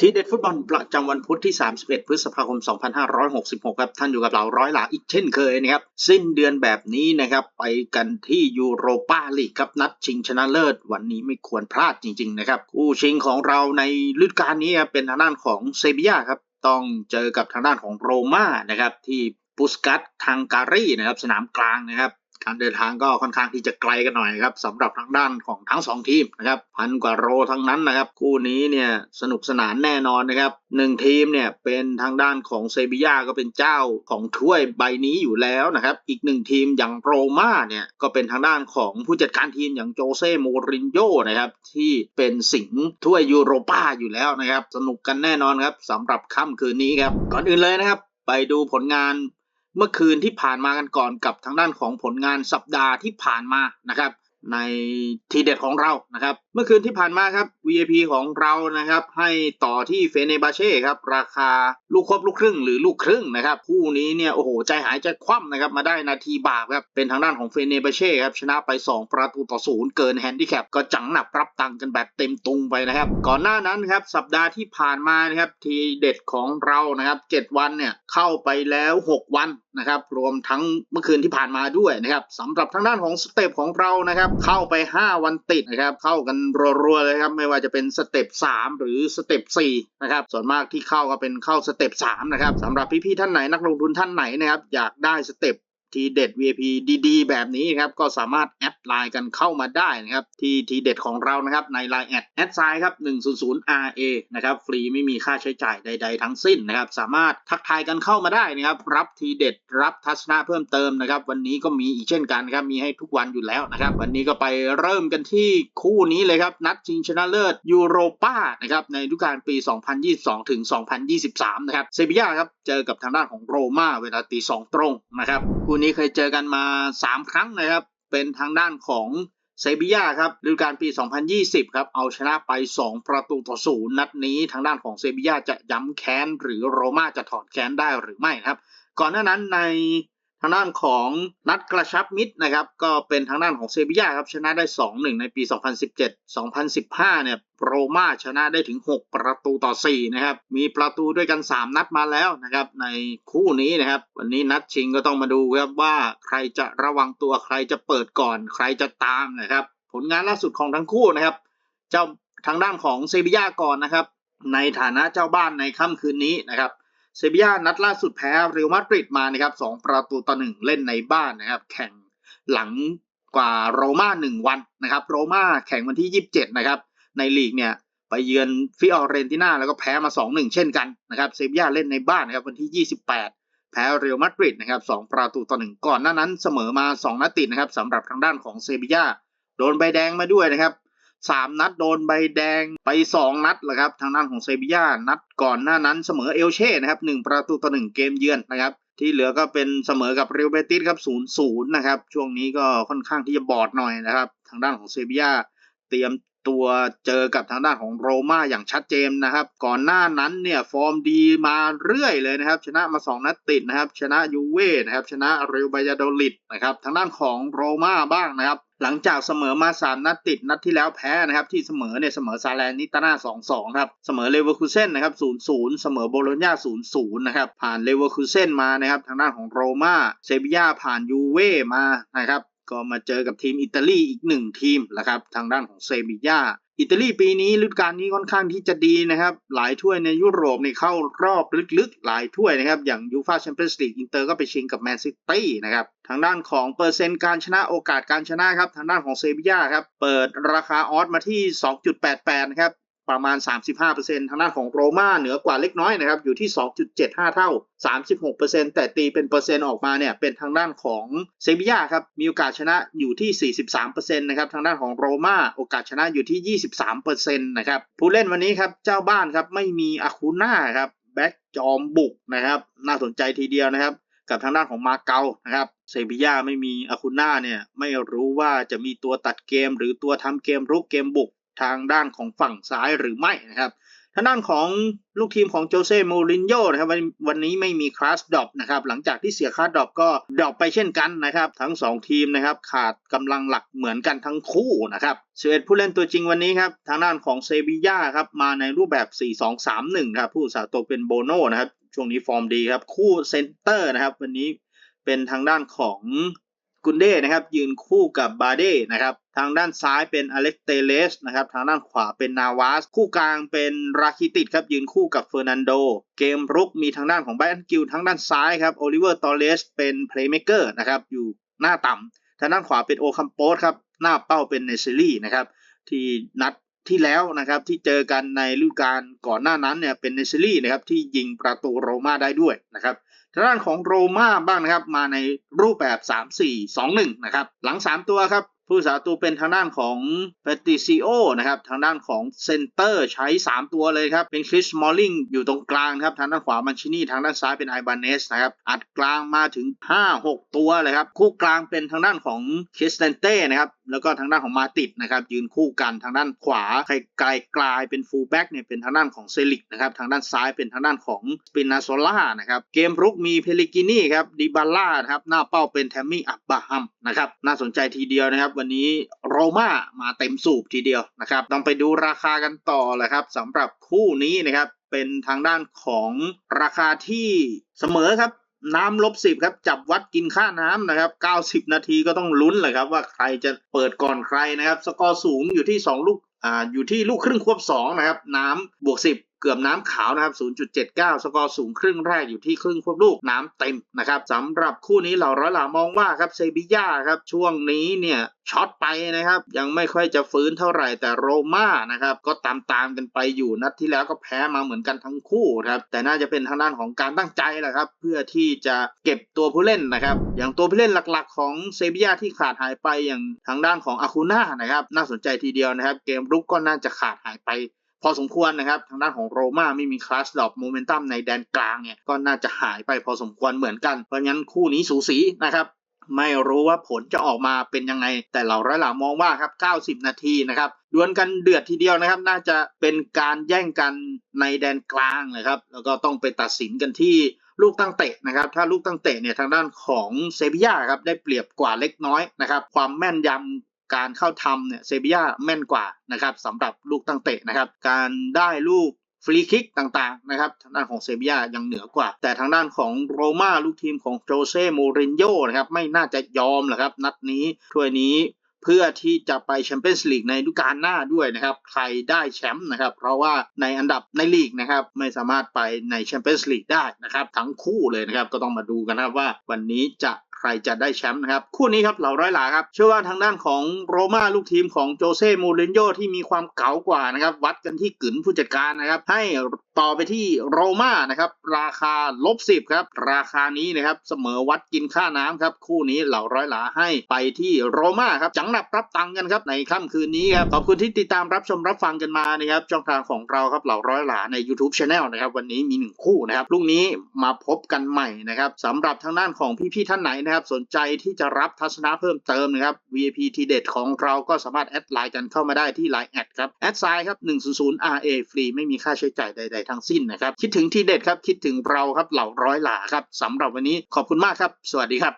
ทีเด็ดฟุตบอลประจำวันพุธที่ 31 พฤษภาคม 2566 ครับ ท่านอยู่กับเราร้อยหลาอีกเช่นเคยนะครับ สิ้นเดือนแบบนี้นะครับ ไปกันที่ยูโรปาลีกครับ นัดชิงชนะเลิศ วันนี้ไม่ควรพลาดจริง ๆ นะครับ คู่ชิงของเราในฤดูกาลนี้เป็นทางด้านของเซบียาครับ ต้องเจอกับทางด้านของโรม่านะครับ ที่ปุสกัตทางการีนะครับ สนามกลางนะครับ การเดินทางก็ค่อนข้างที่จะไกลกันหน่อยครับสำหรับทางด้านของทั้งสองทีมนะครับพันกว่าโลทั้งนั้นนะครับคู่นี้เนี่ยสนุกสนานแน่นอนนะครับหนึ่งทีมเนี่ยเป็นทางด้านของเซบียาก็เป็นเจ้าของถ้วยใบนี้อยู่แล้วนะครับอีกหนึ่งทีมอย่างโรม่าเนี่ยก็เป็นทางด้านของผู้จัดการทีมอย่างโจเซ่โมรินโญ่นะครับที่เป็นสิงห์ถ้วยยูโรป้าอยู่แล้วนะครับสนุกกันแน่นอนครับสำหรับค่ำคืนนี้ครับก่อนอื่นเลยนะครับไปดูผลงาน เมื่อคืนที่ผ่านมากันก่อนกับทางด้านของผลงานสัปดาห์ที่ผ่านมานะครับ ในทีเด็ดของเรานะครับ มื่อคืนที่ผ่านมาครับ VIP ของเรานะครับ ให้ต่อที่เฟเนบาเช่ครับ ราคาลูกครบลูกครึ่งหรือลูกครึ่งนะครับ คู่นี้เนี่ยโอ้โหใจหายใจคว่ำนะครับ มาได้นาทีบาปครับ เป็นทางด้านของเฟเนบาเช่ครับ ชนะไป 2 ประตูต่อศูนย์เกินแฮนดิแคปก็จังหนับรับตังกันแบบเต็มตุงไปนะครับ ก่อนหน้านั้นครับ สัปดาห์ที่ผ่านมานะครับ ทีเด็ดของเรานะครับ 7 วันเนี่ยเข้าไปแล้ว 6 วันนะครับรวมทั้งเมื่อคืนที่ผ่านมาด้วยนะครับสำหรับทางด้านของสเต็ปของเรานะครับเข้าไป 5 วันติดนะครับเข้ากันรัวๆเลยครับไม่ว่าจะเป็นสเต็ป3หรือสเต็ป4นะครับส่วนมากที่เข้าก็เป็นเข้าสเต็ป3นะครับสำหรับพี่ๆท่านไหนนักลงทุนท่านไหนนะครับอยากได้สเต็ป ทีเด็ด VIP ดีๆ แบบนี้ครับ ก็สามารถแอดไลน์กันเข้ามาได้นะครับ ที่ทีเด็ดของเรานะครับ ใน Line แอดแอดไซน์ครับ 100 RA นะครับ ฟรีไม่มีค่าใช้จ่ายใด ๆ ทั้งสิ้นนะครับ สามารถทักทายกันเข้ามาได้นะครับ รับทีเด็ด รับทัศนะเพิ่มเติมนะครับ วันนี้ก็มีอีกเช่นกันครับ มีให้ทุกวันอยู่แล้วนะครับ วันนี้ก็ไปเริ่มกันที่คู่นี้เลยครับ นัดชิงชนะเลิศยูโรป้านะครับ ในฤดูกาลปี 2022 ถึง 2023 นะครับ เซบียาครับ เจอกับทางด้านของโรม่าเวลาตีสองตรงนะครับคูู่่นี้เคยเจอกันมา 3 ครั้งนะครับ เป็นทางด้านของเซบียาครับฤดูกาลปี 2020 ครับ เอาชนะไป 2 ประตูต่อศูนย์นัดนี้ทางด้านของเซบียาจะย้ำแค้น หรือโรม่าจะถอดแค้นได้หรือไม่ครับ ก่อนหน้านั้นใน ทางด้านของนัดกระชับมิตรนะครับ ก็เป็นทางด้านของเซบียาครับชนะได้ 2-1 ในปี 2017 2015 เนี่ยโรม่าชนะได้ถึง 6 ประตูต่อ 4 นะครับ มีประตูด้วยกัน 3 นัดมาแล้วนะครับ ในคู่นี้นะครับ วันนี้นัดชิงก็ต้องมาดูครับว่าใครจะระวังตัวใครจะเปิดก่อน ใครจะตามนะครับ ผลงานล่าสุดของทั้งคู่นะครับ เจ้าทางด้านของเซบียาก่อนนะครับ ในฐานะเจ้าบ้านในค่ำคืนนี้นะครับ เซบียานัดล่าสุดแพ้เรอัลมาดริดมานะครับสองประตูต่อหนึ่งเล่นในบ้านนะครับ แข่งหลังกว่าโรม่าหนึ่งวันนะครับ โรม่าแข่งวันที่ 27 นะครับ ในลีกเนี่ยไปเยือนฟิออเรนติน่าแล้วก็แพ้มา 2-1 เช่นกันนะครับเซบียาเล่นในบ้านนะครับวันที่ 28 แพ้เรอัลมาดริดนะครับ2ประตูต่อหนึ่งก่อนหน้านั้นเสมอมา 2นัดติดนะครับสำหรับทางด้านของเซบียาโดนใบแดงมาด้วยนะครับ สามนัดโดนใบแดงไปสองนัดแหละครับทางด้านของเซบียานัดก่อนหน้านั้นเสมอเอลเช่นะครับหนึ่งประตูต่อหนึ่งเกมเยือนนะครับที่เหลือก็เป็นเสมอกับเรอัลเบติสครับศูนย์ศูนย์นะครับช่วงนี้ก็ค่อนข้างที่จะบอดหน่อยนะครับทางด้านของเซบียาเตรียม ตัวเจอกับทางด้านของโรม่าอย่างชัดเจนนะครับ ก่อนหน้านั้นเนี่ยฟอร์มดีมาเรื่อยเลยนะครับ ชนะมา 2 นัดติดนะครับ ชนะยูเว่นะครับ ชนะเรอัลบายาโดลิดนะครับ ทางด้านของโรม่าบ้างนะครับ หลังจากเสมอมา 3 นัดติด นัดที่แล้วแพ้นะครับ ที่เสมอเนี่ยเสมอซาแลนนิตาน่า2-2 ครับ เสมอเลเวอร์คูเซนนะครับ 0-0 เสมอโบโลญญา0-0 นะครับ ผ่านเลเวอร์คูเซนมานะครับ ทางด้านของโรม่า เซบียาผ่านยูเว่มานะครับ ก็มาเจอกับทีมอิตาลีอีกหนึ่งทีมนะครับทางด้านของเซบียาอิตาลีปีนี้ฤดูกาลนี้ค่อนข้างที่จะดีนะครับ หลายถ้วยในยุโรปนี่เข้ารอบลึกๆ หลายถ้วยนะครับ อย่างยูฟาแชมเปี้ยนส์ลีกอินเตอร์ก็ไปชิงกับแมนซิตี้นะครับ ทางด้านของเปอร์เซ็นต์การชนะโอกาสการชนะครับ ทางด้านของเซบียาครับ เปิดราคาออสมาที่ 2.88 นะครับ ประมาณ 35%ทางด้านของโรม่าเหนือกว่าเล็กน้อยนะครับอยู่ที่ 2.75 เท่า 36%แต่ตีเป็นเปอร์เซ็นต์ออกมาเนี่ยเป็นทางด้านของเซบียาครับมีโอกาสชนะอยู่ที่ 43%นะครับทางด้านของโรม่าโอกาสชนะอยู่ที่ 23%นะครับผู้เล่นวันนี้ครับเจ้าบ้านครับไม่มีอาคูน่าครับแบ็กจอมบุกนะครับน่าสนใจทีเดียวนะครับกับทางด้านของมาเกานะครับเซบียาไม่มีอาคูน่าเนี่ยไม่รู้ว่าจะมีตัวตัดเกม หรือตัวทำเกมรุกเกมบุก ทางด้านของฝั่งซ้ายหรือไม่นะครับทางด้านของลูกทีมของโจเซ่มูรินโญ่นะครับวันนี้ไม่มีคลาสดรอปนะครับหลังจากที่เสียคลาสดรอปก็ดรอปไปเช่นกันนะครับทั้ง 2 ทีมนะครับขาดกำลังหลักเหมือนกันทั้งคู่นะครับ11ผู้เล่นตัวจริงวันนี้ครับทางด้านของเซบีย่าครับมาในรูปแบบ 4-2-3-1ครับผู้สาตัวเป็นโบโน่นะครับช่วงนี้ฟอร์มดีครับคู่เซนเตอร์นะครับวันนี้เป็นทางด้านของ กุนเด้นะครับยืนคู่กับบาเด้นะครับทางด้านซ้ายเป็นอเล็กเตเลสนะครับทางด้านขวาเป็นนาวาส คู่กลางเป็นราคิติดครับยืนคู่กับเฟอร์นันโด เกมรุกมีทางด้านของไบอันกิลทางด้านซ้ายครับโอลิเวอร์ตอเรสเป็นเพลย์เม k เกอร์นะครับอยู่หน้าต่ำทางด้านขวาเป็นโอคัมโปสครับหน้าเป้าเป็นเนเซรี่นะครับที่นัดที่แล้วนะครับที่เจอกันในฤดูกาลก่อนหน้านั้นเนี่ยเป็นเนเซรี่นะครับที่ยิงประตูโรม่าได้ด้วยนะครับ ทางด้านของโรม่าบ้างนะครับ มาในรูปแบบ 3 4 2 1 นะครับ หลัง 3 ตัวครับ ผู้สาตัวเป็นทางด้านของเปติซิโอนะครับทางด้านของเซนเตอร์ใช้ 3 ตัวเลยครับ เป็นคริสมอลลิงอยู่ตรงกลางครับ ทางด้านขวามันชินี่ ทางด้านซ้ายเป็นไอบานเนสนะครับ อัดกลางมาถึง 5-6 ตัวเลยครับ คู่กลางเป็นทางด้านของคริสเตนเต้นะครับแล้วก็ทางด้านของมาติดนะครับยืนคู่กันทางด้านขวาไกลกลายเป็นฟูลแบ็กเนี่ยเป็นทางด้านของเซลิกนะครับทางด้านซ้ายเป็นทางด้านของสปินาโซล่านะครับเกมรุกมีเพลิกินี่ครับดิบาล่านะครับหน้าเป้าเป็นแทมมี่อับบาฮัมนะครับน่าสนใจทีเดียวนะครับวันนี้โรม่ามาเต็มสูบทีเดียวนะครับต้องไปดูราคากันต่อแหละครับสำหรับคู่นี้นะครับเป็นทางด้านของราคาที่เสมอครับน้ำลบสิบครับจับวัดกินค่าน้ำนะครับ 90 นาทีก็ต้องลุ้นเลยครับว่าใครจะเปิดก่อนใครนะครับ สกอร์สูงอยู่ที่ 2 ลูกอ่าอยู่ที่ลูกครึ่งควบ 2 นะครับ น้ำบวก 10 เกือบน้ำขาวนะครับ 0.79 สกอร์สูงครึ่งแรกอยู่ที่ครึ่งควบลูกน้ำเต็มนะครับสำหรับคู่นี้เหล่าร้อยหลามองว่าครับเซบีย่าครับช่วงนี้เนี่ยช็อตไปนะครับ ยังไม่ค่อยจะฟื้นเท่าไหร่แต่โรม่านะครับก็ตามตามกันไปอยู่นัดที่แล้วก็แพ้มาเหมือนกันทั้งคู่ครับแต่น่าจะเป็นทางด้านของการตั้งใจแหละครับเพื่อที่จะเก็บตัวผู้เล่นนะครับอย่างตัวผู้เล่นหลักๆ ของเซบีย่าที่ขาดหายไปอย่างทางด้านของอาคูน่านะครับน่าสนใจทีเดียวนะครับ เกมรุกก็น่าจะขาดหายไป พอสมควรนะครับ ทางด้านของโรม่าไม่มีคลาสดรอปโมเมนตัมในแดนกลางเนี่ยก็น่าจะหายไปพอสมควรเหมือนกัน เพราะงั้นคู่นี้สูสีนะครับไม่รู้ว่าผลจะออกมาเป็นยังไง แต่เราร้อยหลามองว่าครับ 90 นาทีนะครับดวลกันเดือดทีเดียวนะครับ น่าจะเป็นการแย่งกันในแดนกลางนะครับ แล้วก็ต้องไปตัดสินกันที่ลูกตั้งเตะนะครับ ถ้าลูกตั้งเตะเนี่ยทางด้านของเซบีย่าครับได้เปรียบกว่าเล็กน้อยนะครับ ความแม่นยำ การเข้าทำเนี่ยเซบียาแม่นกว่านะครับสำหรับลูกตั้งเตะนะครับการได้ลูกฟรีคิกต่างๆนะครับทางด้านของเซบียายังเหนือกว่า แต่ทางด้านของโรม่าลูกทีมของโจเซ่มูรินโญ่นะครับไม่น่าจะยอมหรอกครับนัดนี้ถ้วยนี้เพื่อที่จะไปแชมเปี้ยนส์ลีกในฤดูกาลหน้าด้วยนะครับใครได้แชมป์นะครับเพราะว่าในอันดับในลีกนะครับไม่สามารถไปในแชมเปี้ยนส์ลีกได้นะครับทั้งคู่เลยนะครับก็ต้องมาดูกันนะครับว่าวันนี้จะ ใครจะได้แชมป์นะครับ คู่นี้ครับเหล่าร้อยหลาครับ เชื่อว่าทางด้านของโรม่าลูกทีมของโจเซ่มูรินโญ่ที่มีความเก๋ากว่านะครับ วัดกันที่กึ๋นผู้จัดการนะครับ ให้ต่อไปที่โรม่านะครับ ราคาลบสิบครับ ราคานี้นะครับเสมอวัดกินค่าน้ำครับ คู่นี้เหล่าร้อยหลาให้ไปที่โรม่าครับจังหนับรับตังกันครับในค่ำคืนนี้ครับขอบคุณที่ติดตามรับชมรับฟังกันมานะครับช่องทางของเราครับเหล่าร้อยหลาใน YouTube Channel นะครับวันนี้มีหนึ่งคู่นะครับพรุ่งนี้มาพบกันใหม่นะครับสำหรับทางด้านของพี่ๆท่านไหนนะครับสนใจที่จะรับทัศนะเพิ่มเติมนะครับ VIP ทีเด็ดของเราก็สามารถแอดไลน์กันเข้ามาได้ที่ Line แอดครับแอดไซน์ครับ100 RA ฟรีไม่มีค่าใช้จ่ายใด ๆ ทั้งสิ้นนะครับ คิดถึงทีเด็ดครับ คิดถึงเราครับเหล่าร้อยหลาครับสำหรับวันนี้ขอบคุณมากครับ สวัสดีครับ